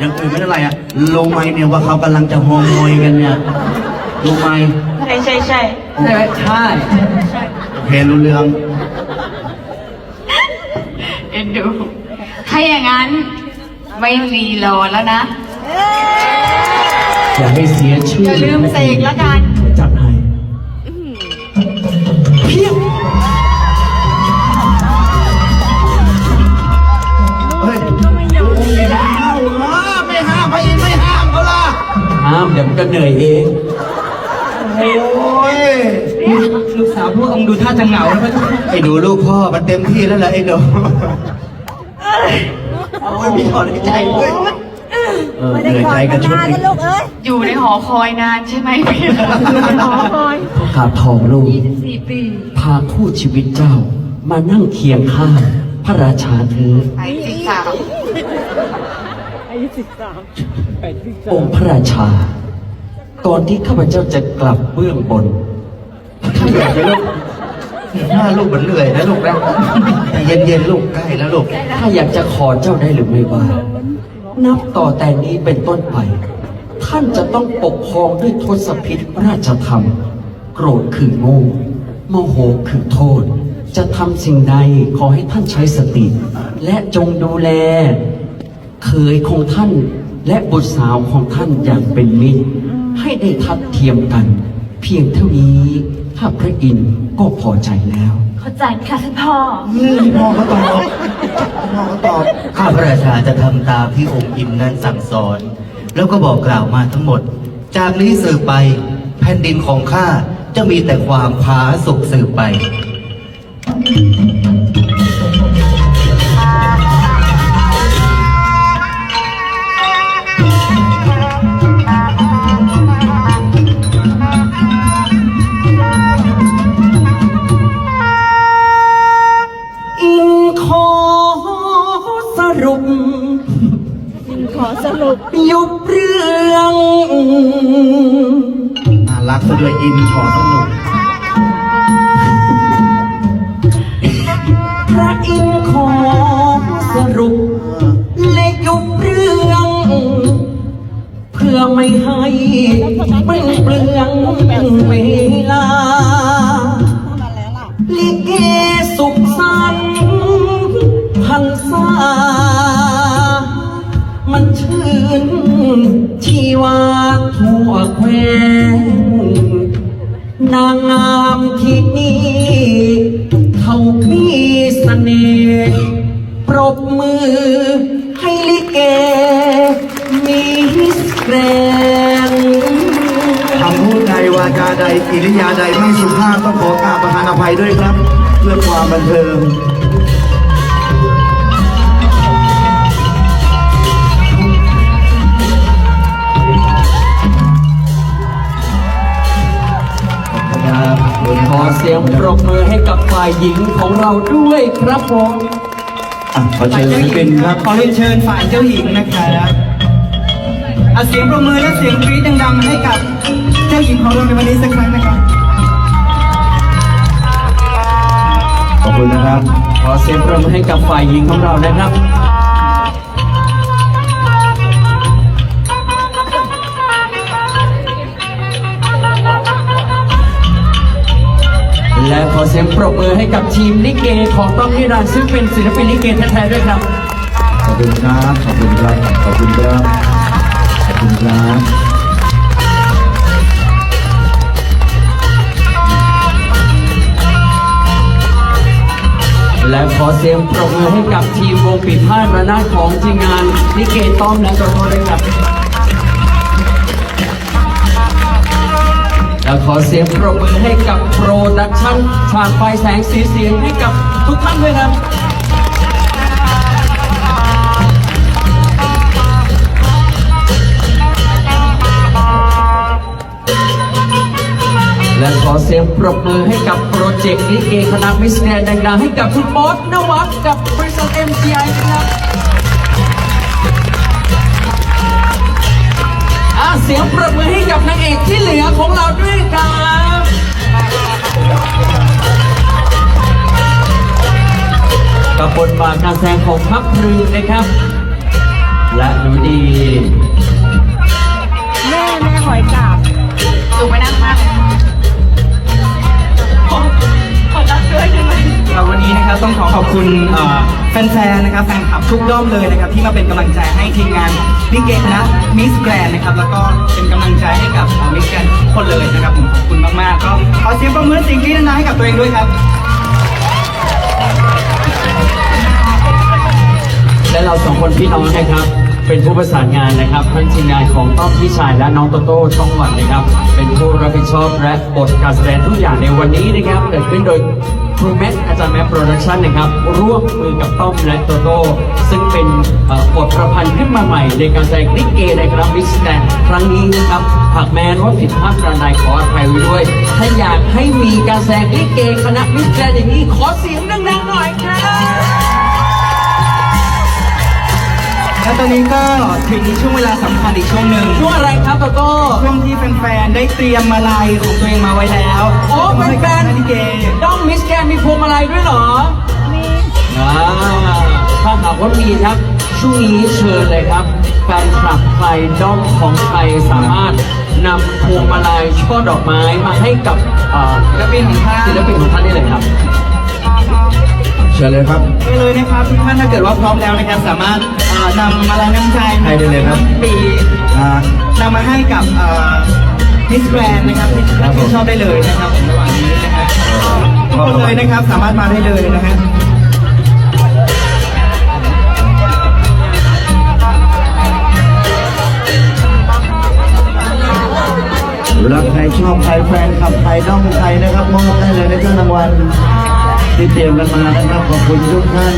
อย่างอื่นไม่เท่าไหร่อะรู้ไหมเนี่ยว่าเขากำลังจะโฮมอยกันเนี่ยรู้ไหมใช่ใช่ใช่ใช่ไหมใช่โอเครู้เรื่องเอ็นดูถ้าอย่างนั้นไม่รีรอแล้วนะอย่าให้เสียชื่ออย่าลืมเสกแล้วกันจัดให้เพียง ห้ามเดี๋ยวมันก็เหนื่อยเองโอ้ยลูกสาวพวกองค์ดูท่าจะเหงาแล้วก็ไอ้หนูลูกพ่อมันเต็มที่แล้วแหละไอ้หนูโอ้ยมีถอนหายใจด้วยเออเหนื่อยใจกันชุดนี้ลูกเอ้ยอยู่ในหอคอยนานใช่ไหมพี่หอคอยพกาบทองลูกสี่ปีพาคู่ชีวิตเจ้า มานั่งเคียงข้างพระราชาเธอไปสิบสามองค์พระราชา ก่อนที่ข้าพเจ้าจะกลับเบื้องบนถ้าอยากจะลูกหน้าลูกมันเหนื่อยนะลูกนะแต่เย็นๆลูกใกล้แล้วลูกถ้าอยากจะขอเจ้าได้หรือไม่ว่า นับต่อแต่นี้เป็นต้นไป ท่านจะต้องปกครองด้วยทศพิธราชธรรม โกรธคือโง่โมโหคือโทษ จะทำสิ่งใดขอให้ท่านใช้สติ และจงดูแล เคยของท่านและบุตรสาวของท่านอย่างเป็นมิตร ให้ได้ทัดเทียมกัน เพียงเท่านี้ถ้าพระอินทร์ก็พอใจแล้ว เข้าใจค่ะท่านพ่อพ่อเขาตอบพ่อเขาตอบข้าพระราชาจะทำตามที่องค์อินนั้นสั่งสอน แล้วก็บอกกล่าวมาทั้งหมด จากนี้สืบไปแผ่นดินของข้าจะมีแต่ความผาสุกสืบไป สรุปยุบเรื่องน่ารักซะด้วยอินขอสนุกพระอินทร์ขอสรุปและยุบเรื่อง เพื่อไม่ให้เปลืองเปลืองเวลาลิเก ปรบมือให้ลิเก มีสแรนคำพูดใดวาจาใดกิริยาใดไม่สุภาพต้องขอกราบประทานอภัยด้วยครับ เพื่อความบันเทิง บมือให้กับฝ่ายหญิงของเราด้วยครับผมอะขอเชิญศิลปินครับ ขอเรียนเชิญฝ่ายเจ้าหญิงนะครับเอาเสียงประมือและเสียงกรี๊ดดังๆให้กับเจ้าหญิงของเราในวันนี้สักครั้งนะครับ ขอบคุณนะครับ ขอเสียงปรบมือให้กับฝ่ายหญิงของเรานะครับ อเสียงปรบมือให้กับทีมลิเกของต้องนิรันดร์ซึ่งเป็นศิลปินลิเกแท้ๆด้วยครับ ขอบคุณครับ ขอบคุณครับ ขอบคุณครับ ขอบคุณครับและขอเสียงปรบมือให้กับทีมวงปีพาดระนาดของทีมงานลิเกต้อมและกระโทด้วยครับ อเสียงปรบมือให้กับโปรดักชั่นฉากไฟแสงสีเสียงให้กับทุกท่านด้วยครับและขอเสียงปรบมือให้กับโปรเจกต์ลิเกคณะมิสแกรนด์ดังๆให้กับคุณบอสนวัดกับบริษัท MCI นะครับอะเสียงปรบมือให้กับนางเอกที่เหลือของเราด้วย กับบทบาทการแสดงของพับพรึงนะครับ และหนูดีแม่แม่หอยกาบสูงไปนั่งมากขอรับด้วยใช่ไหมเราวันนี้นะครับต้องขอขอบคุณแฟนๆนะครับแฟนคลับทุกด้อมเลยนะครับ ที่มาเป็นกำลังใจให้ทีมงานมิเกตนะมิสแกรนนะครับ แล้วก็เป็นกำลังใจให้กับมิสแกรนทุกคนเลยนะครับผมขอบคุณมากๆก็ขอเสียงประมือสิ่งที่นานๆให้กับตัวเองด้วยครับ เราสองคนพี่น้องนะครับ เป็นผู้ประสานงานนะครับทั้งทีมงานของต้อมพี่ชายและน้องโตโต้ช่องวันนะครับ เป็นผู้รับผิดชอบและบทการแสดงทุกอย่างในวันนี้นะครับเกิดขึ้นโดยครูแม็กอาจารย์แม็กโปรดักชั่นนะครับร่วมมือกับต้อมและโตโต้ซึ่งเป็นบทประพันธ์ขึ้นมาใหม่ ในการแสดงลิเกในครั้งมิสแกรนครั้งนี้นะครับหากแม้ว่าผิดพลาดประการใดขออภัยไว้ด้วย ถ้าอยากให้มีการแสดงลิเกคณะมิสแกรนอย่างนี้ขอเสียงดังๆหน่อยครับ และตอนนี้ก็ถึงช่วงเวลาสำคัญอีกช่วงหนึ่งช่วงอะไรครับโตโต้ช่วงที่แฟนๆได้เตรียมมาลัยของตัวเองมาไว้แล้วโอ้มาให้แฟกับนคณะลิเกๆด้อมมิสแกรนด์มีพวงมาลัยด้วยเหรอ มีอ่าถ้าหากว่ามีครับช่วงนี้เชิญเลยครับแฟนคลับใครด้อมของใครสามารถนำพวงมาลัยช่อดอกไม้มาให้กับเอ่อศิลปินของท่านศิลปินของท่านได้เลยครับเชิญเลยครับ ได้เลยนะครับทุกท่านถ้าเกิดว่าพร้อมแล้วนะครับสามารถเอ่อนำมาลัยน้ำใจให้ได้เลยครับ ปีอ่า นำมาให้กับมิสแกรนนะครับที่รับผิดชอบได้เลยนะครับผมระหว่างนี้นะครับทุกคนเลยนะครับสามารถมาได้เลยนะฮะรักใครชอบใครแฟนขับใครน้องใครนะครับมอบได้เลยในเครื่องรางวัล ที่เตรียมกันมานะครับขอบคุณทุกท่าน